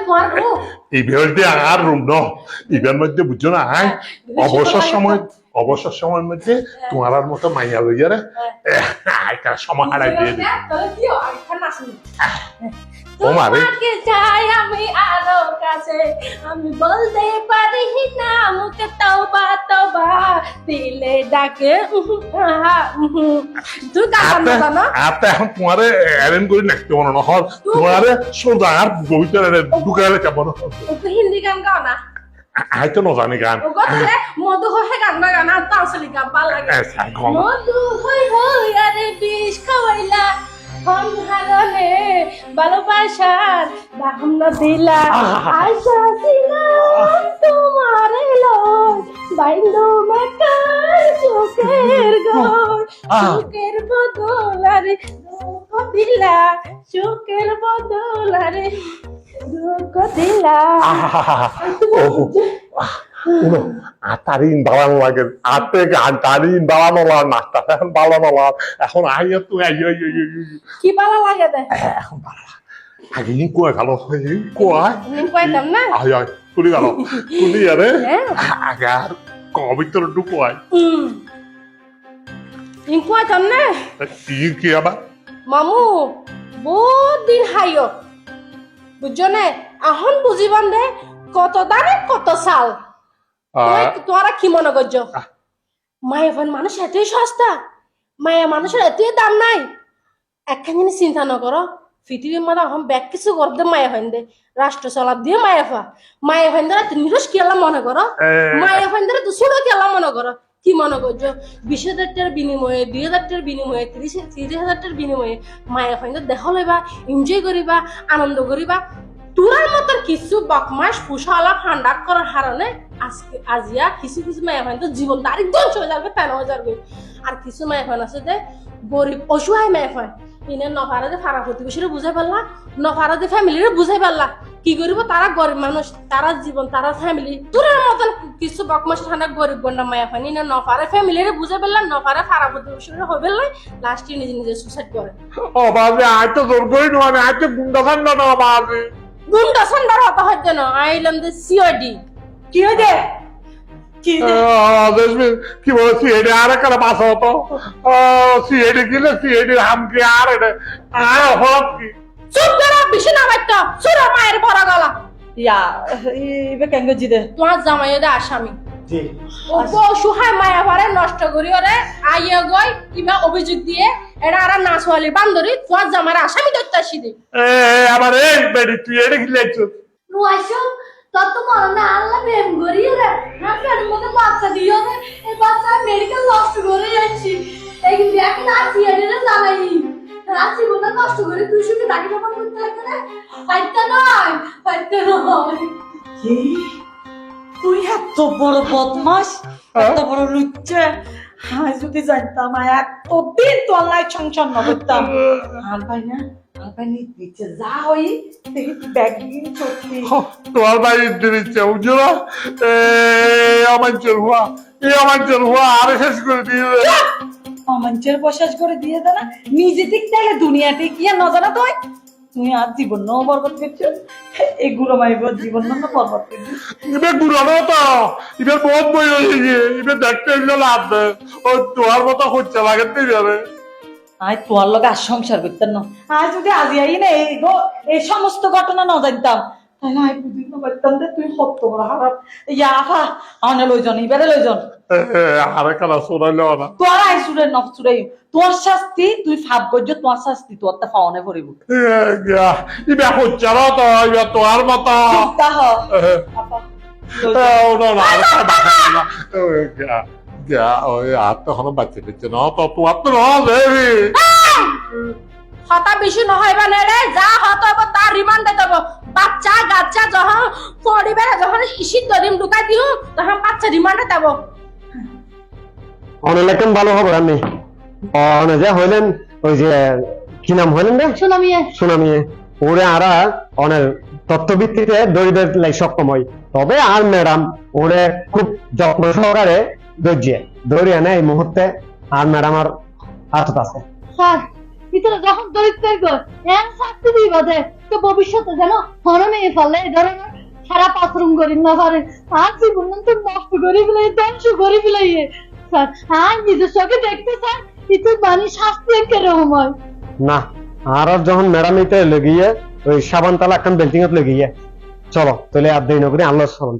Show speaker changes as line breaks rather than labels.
তোমার গো
দিয়ে আর রুম ন ইভের মধ্যে বুঝছ না আয় অবসর সময় অবসর সময়ের মধ্যে তোমার মতো মাইয়া লইয়া রে একটা সময় হারাই দিয়ে দিই
তাহলে কি হয় এখানে আসুন
ও মারে।
তোমাকে চাই আমি আরও কাছে আমি বলতে পারি না মুখে দিলে ডাকে। তুই গান জানো
আপনি এখন তোমারে অ্যারেঞ্জ করে নাচতে মনে না হল তোমারে সোজা আর ঢুকালে কেমন
হিন্দি গান গাও না।
আই তো নজানি গান।
মধু হয়ে গান না গান আর গান ভালো লাগে। মধু হই হই আরে বিষ খাওয়াইলা হম হারনে ভালোবাসার দাম না দিলা আশা তোমার লয় চোখের বদল আরে দুঃখ দিলা চোখের বদল আরে দুঃখ দিলা।
আতারিন লাগে আতে লাগ এখন লাগ। এখন আইয়া তো আইয়া আইয়া আইয়া, আইয়া।
কি লাগে দে?
এখন বাড়া আগে ইন কুয়া গেল ইন কুয়া?
নিম কইতাম না?
আয় আয় তুলি গেল? তুলি আরে
হ্যাঁ।
আগে আর কবিতর
হুম নিম কইতাম না
কি আবার?
মামু বহুত দিন হাইও বুঝছ না এখন বুঝিবান দে কত দানে কত সাল তোরা কি মনে করছ? মায়া ফোন মানুষ এতই সস্তা। মায়া মানুষের এতই দাম নাই। একখান জিনিস চিন্তা ন করো পৃথিবীর মধ্যে এখন ব্যাগ কিছু করতে মায়া ফাইন দে। রাষ্ট্র চলার দিয়ে মায়া ফা মায়া ফাইন ধরে নিরস কেলা মনে করো মায়া ফাইন ধরে দুশো কেলা মনে করো কি মনে করছ বিশ হাজার টাকার বিনিময়ে, দুই হাজার টাকার বিনিময়ে, তিরিশ তিরিশ হাজার টাকার বিনিময়ে মায়া ফাইন দেখা লইবা এনজয় করিবা, আনন্দ করিবা। তোরার মতো কিছু বকমাস ফুসালা ফান্ডাক করার হারণে আজকে, আজিয়া কিছু কিছু মায়া ফাইন জীবন তারিখ ধ্বংস হয়ে যাবে ফ্যান হয়ে যাবে। আর কিছু মায়া ফাইন আছে যে, গরিব, অসহায় মায়া ফাইন ইনে নফারাতে ফারা প্রতিবেশীরা বুঝাই পারলা নফারাতে ফ্যামিলিরে বুঝাই পারলা। কি করিব? তারা গরিব মানুষ তারা জীবন তারা ফ্যামিলি তোরের মতন কিছু বকমাস ঠান্ডা গরিব গন্ডা মায়া ফাইন ইনে নফারে ফ্যামিলিরে বুঝাই পারলা নফারে ফারা প্রতিবেশীরা পারলাই লাস্টে নিজে নিজে সুসাইড করে।
ও বাবা আয় তো জোর করি নয় আয় তো গুন্ডা ফান্ডা না বাবা
গুন্ডা সন্ডার হতা হচ্ছে না। আইলাম দে সিওডি
কি হয়েছে কি হয়েছে?
সিএডি আর একটা পাস হতো? সিএডি কিলে সিএডি হামকে আর এটা আর কি?
চুপ করে বেশি না বাইতো সুরা মায়ের বড় গলা।
ইয়া ইবে কেন জিদে
তোমার জামাই দে আসামি।
জি।
ও মায়া পারে নষ্ট করি ওরে আইয়া গই কিবা অভিযোগ দিয়ে এটা আর না সোয়ালি বান্দরি তোমার জামার আসামি ধরতে আসি দে।
এ আবার এই বেডি তুই এটা কি লেখছো
নুয়াইছো তত মনে না আল্লাহ প্রেম করিয়ে রে না ফের মধ্যে বাচ্চা দিও রে এই বাচ্চা মেডিকেল নষ্ট করে যাচ্ছি। এই দেখ না জানাই রাত্রি বোনা নষ্ট করে তুই শুধু তাকে যখন করতে লাগে না? ফাইতে নয় ফাইতে নয়।
কি? তুই এত বড় বদমাস এত বড় লুচ্চে। হ্যাঁ যদি জানতাম এতদিন তো আল্লাহ সংসার ন করতাম। আর ভাই না
আমার চল হুয়া এ আমার চল হুয়া আরে শেষ করে দিয়ে
অমাঞ্চের বসাস করে দিয়ে দে না। নিজে দিক তাহলে দুনিয়াতে কি আর নজানা তুই তুই আর জীবন বরবাদ এই গুলো মাইব জীবন ন বরবাদ করছিস
ইবে গুড়ানো তো। ইবে বহুত বই হয়ে গিয়ে ইবে দেখতে এগুলো লাভ ও তোমার মতো হচ্ছে লাগাতে যাবে
আই তোর লগে আর সংসার করতেন না। আজ যদি আজি আই না এই গো- এই সমস্ত ঘটনা না জানতাম। তাহলে আই বুঝি না পারতাম যে তুই সত্য বড় হারাপ ইয়া আফা আনে লইজন এবারে লইজন
আরে কালা শোনাইলো না
তোর আই সুরে নফ সুরে তোর শাস্তি তুই ফাপ গজ্জ তোর শাস্তি তোর তা ফাওনে ভরিব
ইবে হচ্ছে তো ইবে তোমার মতো
তাহ আপা লইজন।
না না আরে বাসা না ওই আর তো এখনও বাচ্চা না তো তোমার তো না বেবি
হতা বেশি নহয় রে যা হত তার রিমান্ডে বাচ্চা যখন পরিবারে যখন ইসিত দরিম ঢুকাই দিও তখন বাচ্চা রিমান্ডে দেব।
অনেক ভালো খবর আমি। অনে যে হইলেন ওই যে কি নাম হইলেন রে?
সুনামিয়ে।
সুনামি ওরে আরা অনের তথ্য ভিত্তিতে দরিদ্রের লাই সক্ষম হয় তবে আর ম্যাডাম ওরে খুব যত্ন সহকারে ধৈর্যে। ধরে এনে এই মুহূর্তে আর ম্যাডাম আর হাতত আছে।
হ্যাঁ ভিতরে যখন দরিদ্র গো এন শাস্তি দিই বাদে তো ভবিষ্যতে যেন হরমে ফলে ধরনের সারা পাথরুম করি না আর জীবন তো নষ্ট করে ফেলাই ধ্বংস করে ফেলাই স্যার আর নিজের চোখে দেখতে স্যার কিন্তু মানে শাস্তি কীরকম হয়।
না আর যখন ম্যাডাম এটা লেগিয়ে ওই সাবান তালা একখান লেগিয়ে চলো তাহলে আর দেরি না করে আল্লাহ
চলুন